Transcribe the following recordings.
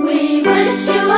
We wish you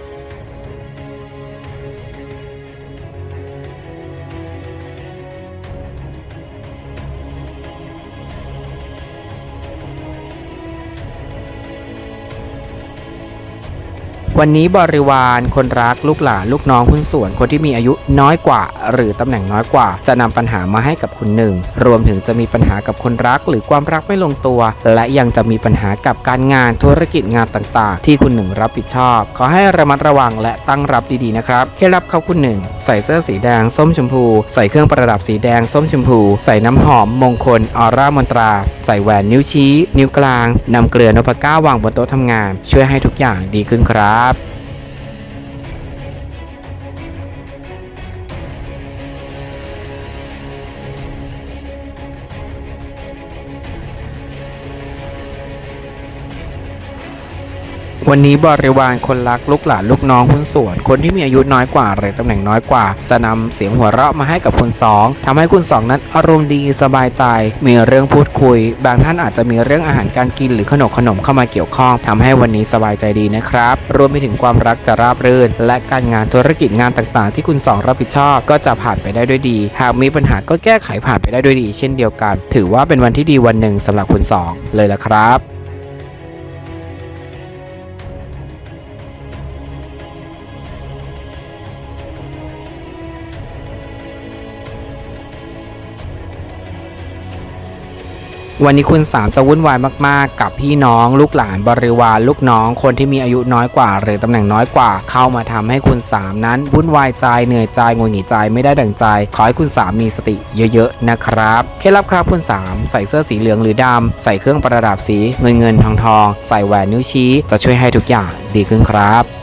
วันนี้บริวารคนรักลูกหลานลูกน้องหุ้นส่วนคนที่มีอายุน้อยกว่า หรือตำแหน่งน้อยกว่า จะนำปัญหามาให้กับคุณหนึ่ง รวมถึงจะมีปัญหากับคนรักหรือความรักไม่ลงตัว และยังจะมีปัญหากับการงานธุรกิจงานต่างๆ ที่คุณหนึ่งรับผิดชอบ ขอให้ระมัดระวังและตั้งรับดีๆนะครับเคล็ดลับเขาคุณหนึ่งใส่เสื้อสีแดงส้มชมพู ใส่เครื่องประดับสีแดงส้มชมพู ใส่น้ำหอมมงคลออร่ามนตรา ใส่แหวนนิ้วชี้ นิ้วกลางนำเกลือนพก้าวางบนโต๊ะทำงาน ช่วยให้ทุกอย่างดีขึ้นครับ วันนี้บริวารคนรักลูกหลานลูกน้องหุ้นส่วน คนที่มีอายุน้อยกว่าหรือตำแหน่งน้อยกว่า จะนำเสียงหัวเราะมาให้กับคุณสองทำให้คุณสองนั้นอารมณ์ดีสบายใจ มีเรื่องพูดคุย บางท่านอาจจะมีเรื่องอาหารการกินหรือขนมขนมเข้ามาเกี่ยวข้องทำให้วันนี้สบายใจดีนะครับ รวมไปถึงความรักจะราบรื่น และการงานธุรกิจงานต่างๆ ที่คุณสองรับผิดชอบก็จะผ่านไปได้ด้วยดี หากมีปัญหาก็แก้ไขผ่านไปได้ด้วยดี เช่นเดียวกัน ถือว่าเป็นวันที่ดีวันหนึ่งสำหรับคุณสองเลยละครับ วันนี้คุณสามจะวุ่นวายมากๆ กับพี่น้อง ลูกหลานบริวารลูกน้อง คนที่มีอายุน้อยกว่า หรือตำแหน่งน้อยกว่า เข้ามาทำให้คุณสามนั้นวุ่นวายใจเหนื่อยใจงุนหงิดใจไม่ได้ดั่งใจ ขอให้คุณสามมีสติเยอะๆนะครับเคล็ดลับครับคุณสามใส่เสื้อสีเหลืองหรือดำใส่เครื่องประดับสีเงินเงินทองทองใส่แหวนนิ้วชี้ จะช่วยให้ทุกอย่างดีขึ้นครับ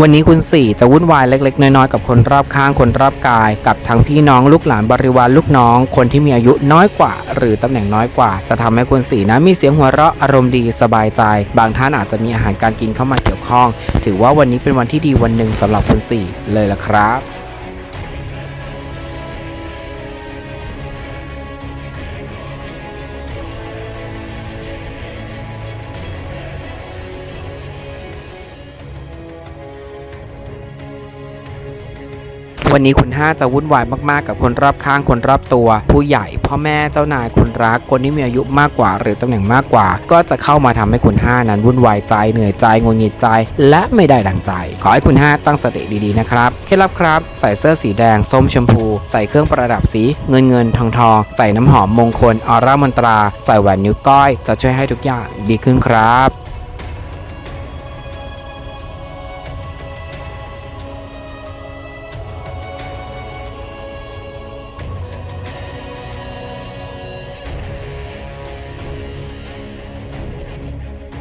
วันนี้คุณสี่จะวุ่นวายเล็ก ๆ น้อยๆกับคนรอบข้างคนรอบกาย กับทั้งพี่น้องลูกหลานบริวารลูกน้อง คนที่มีอายุน้อยกว่า หรือตำแหน่งน้อยกว่า จะทำให้คุณสี่นะมีเสียงหัวเราะอารมณ์ดีสบายใจ บางท่านอาจจะมีอาหารการกินเข้ามาเกี่ยวข้อง ถือว่าวันนี้เป็นวันที่ดีวันหนึ่งสำหรับคุณสี่เลยละครับ วันนี้คุณห้าจะวุ่นวายมากๆ กับคนรอบข้างคนรอบตัว ผู้ใหญ่พ่อแม่เจ้านายคนรัก คนที่มีอายุมากกว่า หรือตำแหน่งมากกว่า ก็จะเข้ามาทำให้คุณห้านั้นวุ่นวายใจเหนื่อยใจงุนงิดใจ และไม่ได้ดังใจ ขอให้คุณห้าตั้งสติดีๆนะครับเคล็ดลับครับ ใส่เสื้อสีแดงส้มชมพู ใส่เครื่องประดับสีเงินเงินทองทองใส่น้ำหอมมงคลออร่ามนตรา ใส่แหวนนิ้วก้อย จะช่วยให้ทุกอย่างดีขึ้นครับ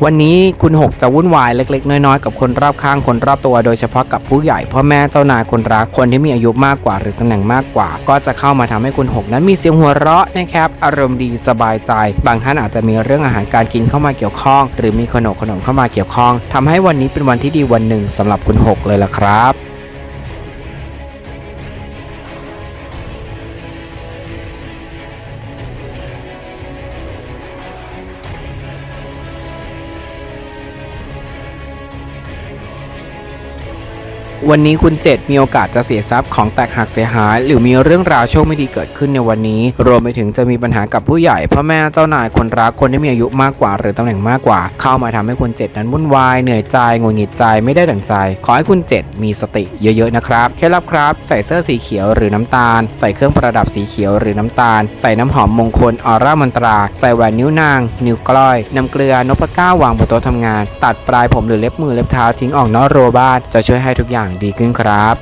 วันนี้คุณหกจะวุ่นวายเล็ก ๆ น้อยๆ กับคนรอบข้างคนรอบตัวโดยเฉพาะกับผู้ใหญ่พ่อแม่เจ้านายคนรักคนที่มีอายุมากกว่าหรือตำแหน่งมากกว่า ก็จะเข้ามาทำให้คุณหกนั้นมีเสียงหัวเราะนะครับอารมณ์ดีสบายใจ บางท่านอาจจะมีเรื่องอาหารการกินเข้ามาเกี่ยวข้อง หรือมีขนมขนมเข้ามาเกี่ยวข้องทำให้วันนี้เป็นวันที่ดีวันหนึ่งสำหรับคุณหกเลยล่ะครับ วันนี้คุณ7มีโอกาสจะเสียทรัพย์ของแตกหักเสียหาย หรือมีเรื่องราวโชคไม่ดีเกิดขึ้นในวันนี้ รวมไปถึงจะมีปัญหากับผู้ใหญ่พ่อแม่เจ้านายคนรักคนที่มีอายุมากกว่า หรือตำแหน่งมากกว่า เข้ามาทำให้คุณ7นั้นวุ่นวายเหนื่อยใจงุนงิดใจไม่ได้ดั่งใจ ขอให้คุณ7มีสติเยอะๆนะครับเคล็ดลับครับ ใส่เสื้อสีเขียวหรือน้ำตาล ใส่เครื่องประดับสีเขียวหรือน้ำตาล ใส่น้ำหอมมงคลออร่ามันตรา ใส่แหวนนิ้วนาง นิ้วกล้อยน้ำเกลือนพเก้าวางบนโต๊ะทำงาน ตัดปลายผมหรือเล็บมือเล็บเท้าทิ้งออกนอกรั้วบ้านจะช่วยให้ทุกอย่างดีขึ้นครับ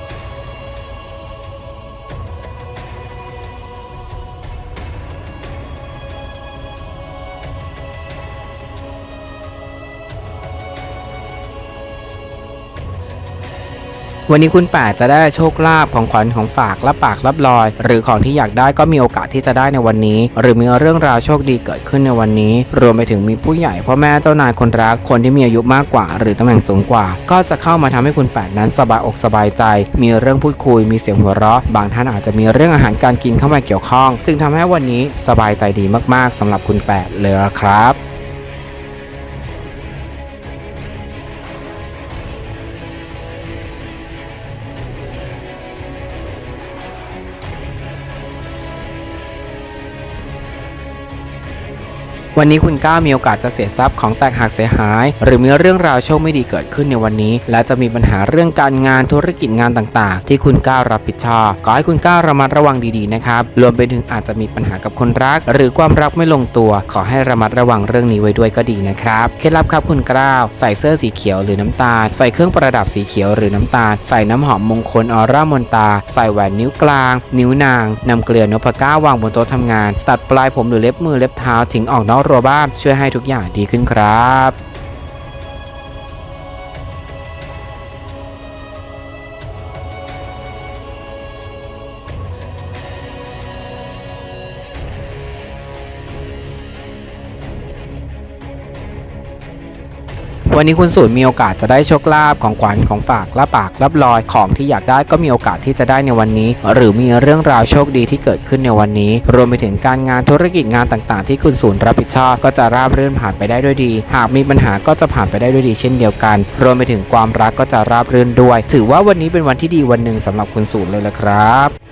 วันนี้คุณ8จะได้โชคลาภของขวัญของฝากรับปากรับลอย หรือของที่อยากได้ก็มีโอกาสที่จะได้ในวันนี้ หรือมีเรื่องราวโชคดีเกิดขึ้นในวันนี้ รวมไปถึงมีผู้ใหญ่พ่อแม่เจ้านายคนรักคนที่มีอายุมากกว่า หรือตำแหน่งสูงกว่า ก็จะเข้ามาทำให้คุณ8นั้นสบายอกสบายใจ มีเรื่องพูดคุย มีเสียงหัวเราะ บางท่านอาจจะมีเรื่องอาหารการกินเข้ามาเกี่ยวข้อง จึงทำให้วันนี้สบายใจดีมากๆสำหรับคุณ8เลยละครับ วันนี้คุณก้าวมีโอกาสจะเสียทรัพย์ของแตกหักเสียหาย หรือมีเรื่องราวโชคไม่ดีเกิดขึ้นในวันนี้ และจะมีปัญหาเรื่องการงานธุรกิจงานต่างๆ ที่คุณก้าวรับผิดชอบขอให้คุณก้าวระมัดระวังดีๆนะครับรวมไปถึงอาจจะมีปัญหากับคนรัก หรือความรักไม่ลงตัว ขอให้ระมัดระวังเรื่องนี้ไว้ด้วยก็ดีนะครับเคล็ดลับครับคุณก้าวใส่เสื้อสีเขียวหรือน้ำตาล ใส่เครื่องประดับสีเขียวหรือน้ำตาล ใส่น้ำหอมมงคลออร่ามนตา ใส่แหวนนิ้วกลาง นิ้วนางนำเกลือนพเก้าวางบนโต๊ะทำงาน ตัดปลายผมหรือเล็บมือเล็บเท้าทิ้งออกนอกรั้วบ้านช่วยให้ทุกอย่างดีขึ้นครับ วันนี้คุณสูตรมีโอกาสจะได้โชคลาภของขวัญของฝากรับปากรับลอยของที่อยากได้ก็มีโอกาสที่จะได้ในวันนี้ หรือมีเรื่องราวโชคดีที่เกิดขึ้นในวันนี้ รวมไปถึงการงานธุรกิจงานต่างๆ ที่คุณสูตรรับผิดชอบก็จะราบรื่นผ่านไปได้ด้วยดี หากมีปัญหาก็จะผ่านไปได้ด้วยดีเช่นเดียวกัน รวมไปถึงความรักก็จะราบรื่นด้วย ถือว่าวันนี้เป็นวันที่ดีวันหนึ่งสำหรับคุณสูตรเลยละครับ